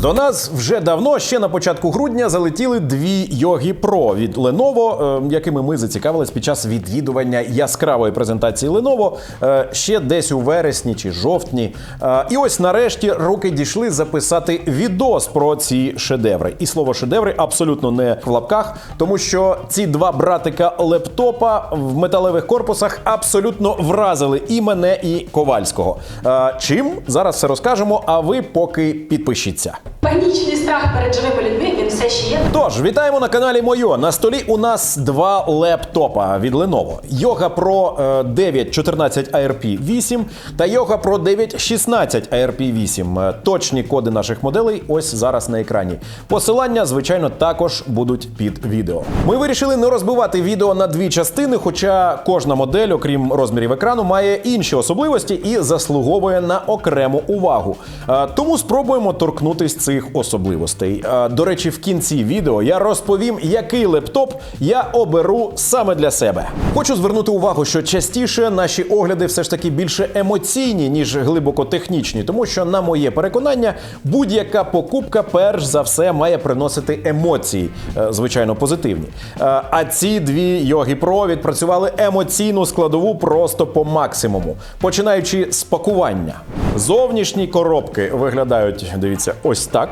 До нас вже давно, ще на початку грудня, залетіли дві Yogi Pro від Lenovo, е, якими ми зацікавились під час відвідування яскравої презентації Lenovo е, ще десь у вересні чи жовтні. Е, І ось нарешті руки дійшли записати відос про ці шедеври. І слово шедеври абсолютно не в лапках, тому що ці два братика лептопа в металевих корпусах абсолютно вразили і мене, і Ковальського. Чим зараз все розкажемо, а ви поки підпишіться. Панічний страх перед живими людьми він все ще є. Тож, вітаємо на каналі Мойо. На столі у нас два лептопа від Lenovo. Yoga Pro е, 914 ARP 8 та Yoga Pro 916 ARP 8. Е, Точні коди наших моделей ось зараз на екрані. Посилання, звичайно, також будуть під відео. Ми вирішили не розбивати відео на дві частини, хоча кожна модель, окрім розмірів екрану, має інші особливості і заслуговує на окрему увагу. Е, Тому спробуємо торкнутись цих особливостей. До речі, в кінці відео я розповім, який лептоп я оберу саме для себе. Хочу звернути увагу, що частіше наші огляди все ж таки більше емоційні, ніж глибоко технічні, тому що, на моє переконання, будь-яка покупка, перш за все, має приносити емоції, е, звичайно, позитивні. Е, А ці дві Yogi Pro відпрацювали емоційну складову просто по максимуму, починаючи з пакування. Зовнішні коробки виглядають, дивіться, ось так.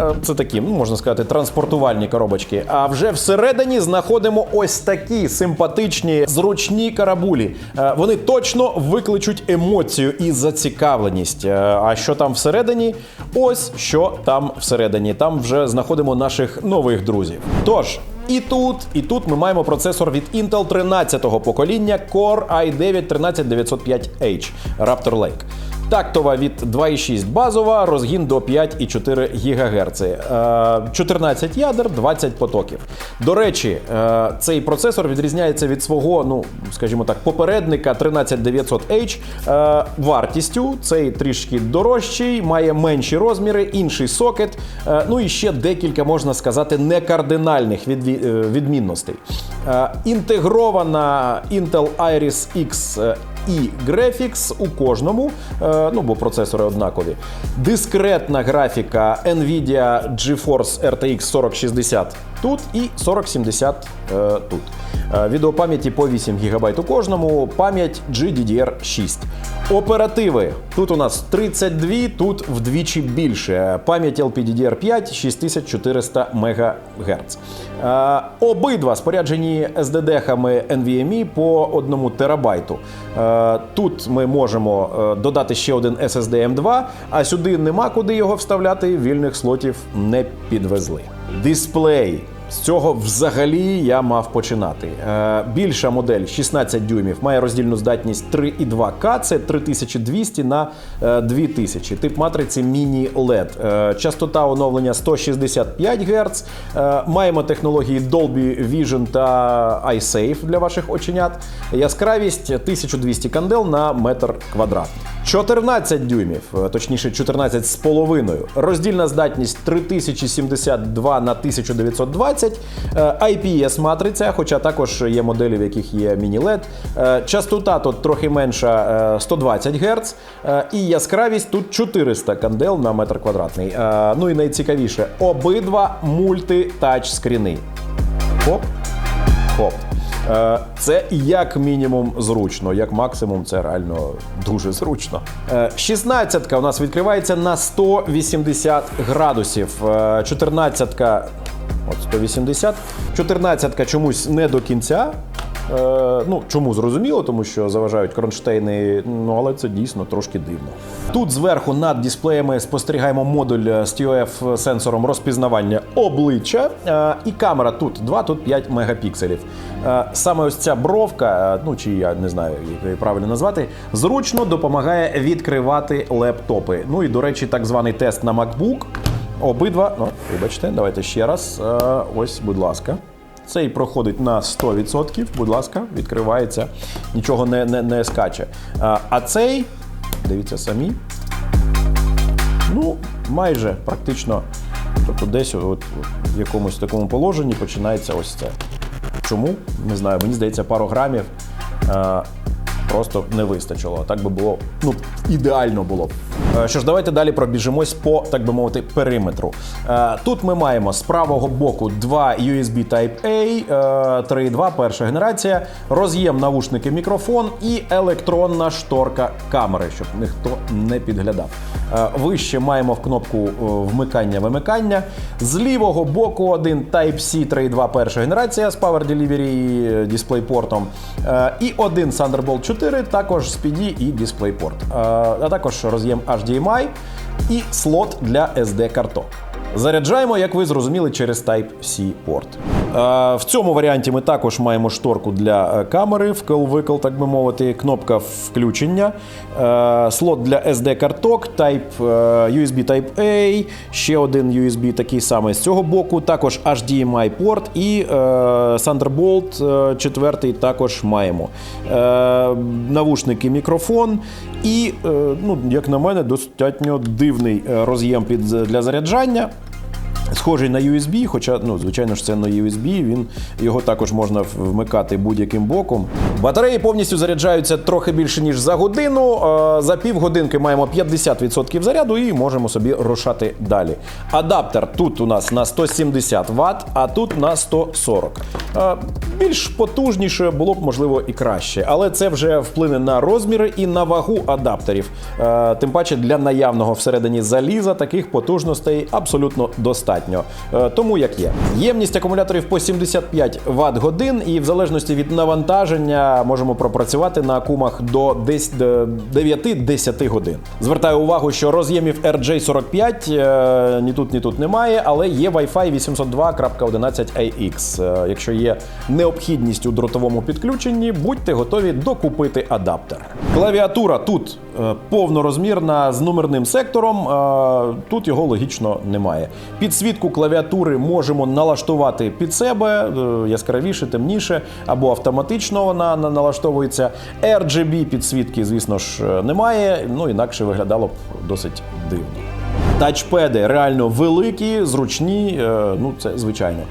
Е, Це такі, ну, можна сказати, транспортувальні коробочки. А вже всередині знаходимо ось такі симпатичні, зручні карабулі. Е, Вони точно викличуть емоцію і зацікавленість. Е, А що там всередині? Ось що там всередині. Там вже знаходимо наших нових друзів. Тож. І тут, і тут ми маємо процесор від Intel 13-го покоління Core i9 13905H Raptor Lake. Тактова від 2,6 базова, розгін до 5,4 ГГц. Е, 14 ядер, 20 потоків. До речі, е, цей процесор відрізняється від свого, ну скажімо так, попередника 13900H е, вартістю. Цей трішки дорожчий, має менші розміри, інший сокет. е, Ну і ще декілька, можна сказати, некардинальних відмінностей. Інтегрована Intel Iris X і Graphics у кожному, ну бо процесори однакові. Дискретна графіка Nvidia GeForce RTX 4060 тут і 4070 е, тут. Е, Відеопам'яті по 8 ГБ у кожному, пам'ять GDDR6. Оперативи тут у нас 32, тут вдвічі більше. Пам'ять LPDDR5 6400 МГц. Обидва споряджені SSD-хами NVMe по 1 терабайту. Е, Тут ми можемо додати ще один SSD M2, а сюди нема куди його вставляти. Вільних слотів не підвезли. Дисплей. З цього взагалі я мав починати. Е, більша модель 16 дюймів має роздільну здатність 3,2К, це 3200 на е, 2000. Тип матриці Mini LED. Е, частота оновлення 165 Гц. Е, маємо технології Dolby Vision та iSafe для ваших оченят. Яскравість 1200 кандел на метр квадрат. 14 дюймів, е, точніше 14 з половиною. Роздільна здатність 3072 на 1920. Е, IPS матриця, хоча також є моделі, в яких є міні-LED. Е, Частота тут трохи менша е, 120 Гц. Е, І яскравість тут 400 кандел на метр квадратний. Е, Ну і найцікавіше, обидва мульти-тач скріни. Хоп, хоп. Е, Це як мінімум зручно, як максимум це реально дуже зручно. 16-ка у нас відкривається на 180 градусів. 14-ка от 180. 14-ка чомусь не до кінця. Е, ну, чому зрозуміло, тому що заважають кронштейни, ну але це дійсно трошки дивно. Тут зверху над дисплеями спостерігаємо модуль з TOF сенсором розпізнавання обличчя, е, і камера тут 2, тут 5 мегапікселів. Е, саме ось ця бровка, е, ну чи я не знаю, як її правильно назвати, зручно допомагає відкривати лептопи. Ну і до речі, так званий тест на MacBook. Обидва, ну, вибачте, давайте ще раз. Е, ось, будь ласка. Цей проходить на 100%, будь ласка, відкривається, нічого не, не, не скаче. А, а цей, дивіться самі, ну, майже практично, тобто десь от, в якомусь такому положенні починається ось це. Чому? Не знаю, мені здається, пару грамів е, просто не вистачило. А так би було, ну, ідеально було. Е, Що ж, давайте далі пробіжимось по, так би мовити, периметру. Е, Тут ми маємо з правого боку два USB Type-A, е, 3.2, перша генерація, роз'єм навушники мікрофон і електронна шторка камери, щоб ніхто не підглядав. Е, Вище маємо в кнопку е, вмикання-вимикання. З лівого боку один Type-C 3.2 перша генерація з Power Delivery е, Е, І один Thunderbolt 4, також з PD і DisplayPort. Е, А також роз'єм HDMI і слот для SD-карток. Заряджаємо, як ви зрозуміли, через Type-C порт. Е, В цьому варіанті ми також маємо шторку для е, камери, вкл-викл, так би мовити, кнопка включення, е, слот для SD-карток, Type, USB Type-A, ще один USB такий самий з цього боку, також HDMI порт і Thunderbolt е, четвертий також маємо. Навушники, мікрофон і, ну, як на мене, достатньо дивний роз'єм для заряджання. Схожий на USB, хоча, ну, звичайно ж, це не USB, він, його також можна вмикати будь-яким боком. Батареї повністю заряджаються трохи більше, ніж за годину. За півгодинки маємо 50% заряду і можемо собі рушати далі. Адаптер тут у нас на 170 Вт, а тут на 140. Е, Більш потужніше було б, можливо, і краще, але це вже вплине на розміри і на вагу адаптерів. Тим паче для наявного всередині заліза таких потужностей абсолютно достатньо. Е, Тому як є. Ємність акумуляторів по 75 Вт годин, і в залежності від навантаження можемо пропрацювати на акумах до десь 9-10 годин. Звертаю увагу, що роз'ємів RJ45 е, ні тут, ні тут немає, але є Wi-Fi 802.11ax. Е, Якщо є необхідність у дротовому підключенні, будьте готові докупити адаптер. Клавіатура тут е, повнорозмірна з номерним сектором. е, Тут його логічно немає. Підсвітку клавіатури можемо налаштувати під себе е, яскравіше, темніше, або автоматично вона налаштовується. RGB підсвітки, звісно ж, е, немає. Ну інакше виглядало б досить дивно. Тачпеди реально великі, зручні, е, ну це звичайно.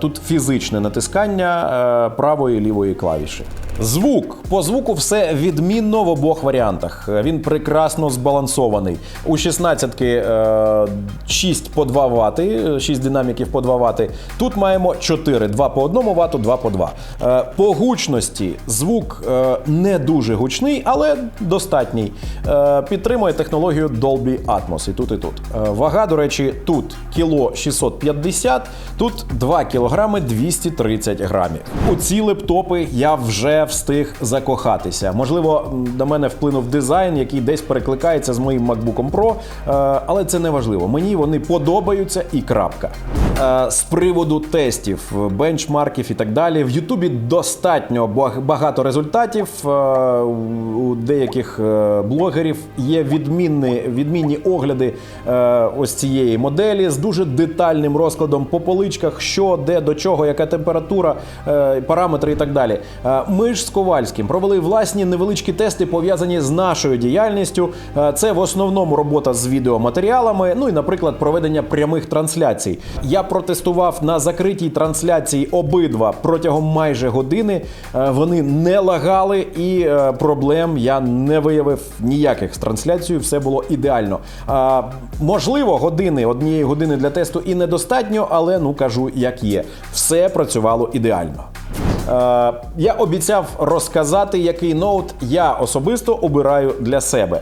Тут фізичне натискання правої і лівої клавіші. Звук по звуку все відмінно в обох варіантах. Е, Він прекрасно збалансований. У 16 е, 6 по 2 Вт, 6 динаміків по 2 Вт. Тут маємо 4, 2 по 1 Вт, 2 по 2. Е, По гучності звук е, не дуже гучний, але достатній. Е, Підтримує технологію Dolby Atmos і тут, і тут. Е, Вага, до речі, тут кіло 650, тут 2 кілограми 230 грамів. У ці лептопи я вже встиг закохатися. Можливо, на мене вплинув дизайн, який десь перекликається з моїм MacBook Pro, е, але це не важливо. Мені вони подобаються і крапка. Е, З приводу тестів, бенчмарків і так далі, в Ютубі достатньо багато результатів. Е, У деяких е, блогерів є відмінні, відмінні огляди ось цієї моделі з дуже детальним розкладом по поличках, що, де, до чого, яка температура, параметри і так далі. Ми ж з Ковальським провели власні невеличкі тести, пов'язані з нашою діяльністю. Це в основному робота з відеоматеріалами, ну і, наприклад, проведення прямих трансляцій. Я протестував на закритій трансляції обидва протягом майже години. Е, Вони не лагали, і е, проблем я не виявив ніяких з трансляцією. Все було ідеально. Можливо, години однієї години для тесту і недостатньо, але ну кажу, як є. Все працювало ідеально. Е, я обіцяв розказати, який ноут я особисто обираю для себе.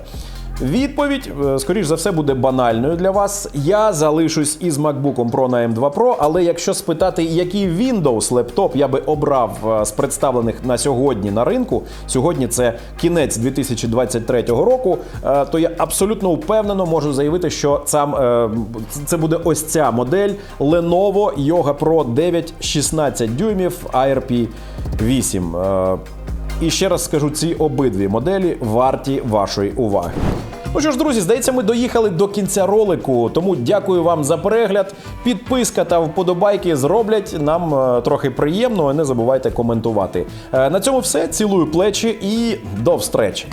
Відповідь, е, скоріш за все, буде банальною для вас. Я залишусь із MacBook Pro на M2 Pro, але якщо спитати, який Windows лептоп я би обрав е, з представлених на сьогодні на ринку, сьогодні це кінець 2023 року, е, то я абсолютно впевнено можу заявити, що сам це буде ось ця модель Lenovo Yoga Pro 9 16 дюймів ARP 8. Е, і ще раз скажу, ці обидві моделі варті вашої уваги. Ну що ж, друзі, здається, ми доїхали до кінця ролику. Тому дякую вам за перегляд. Підписка та вподобайки зроблять нам е, трохи приємно. Не забувайте коментувати. Е, на цьому все. Цілую плечі і до встречі.